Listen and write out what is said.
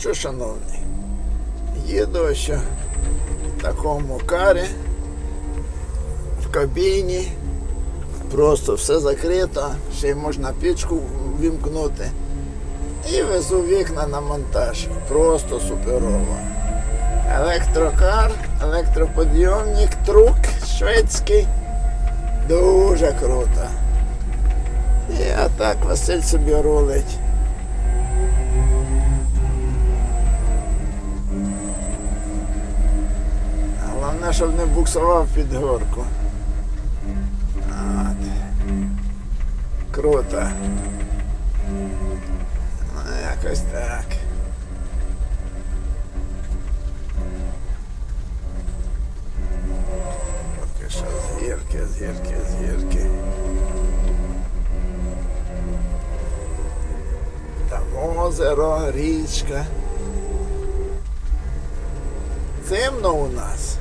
що, шановний, їду ось в такому карі, в кабіні, просто все закрито, ще й можна пічку вімкнути. І везу вікна на монтаж. Просто суперово. Електрокар, електроподйомник, трук шведський. Дуже круто. І так Василь собі рулить. Головне, щоб не буксував під горку. От. Круто. Ну, якось так. Поки що з гірки, з гірки, з гірки. Там озеро, річка. Зимно у нас.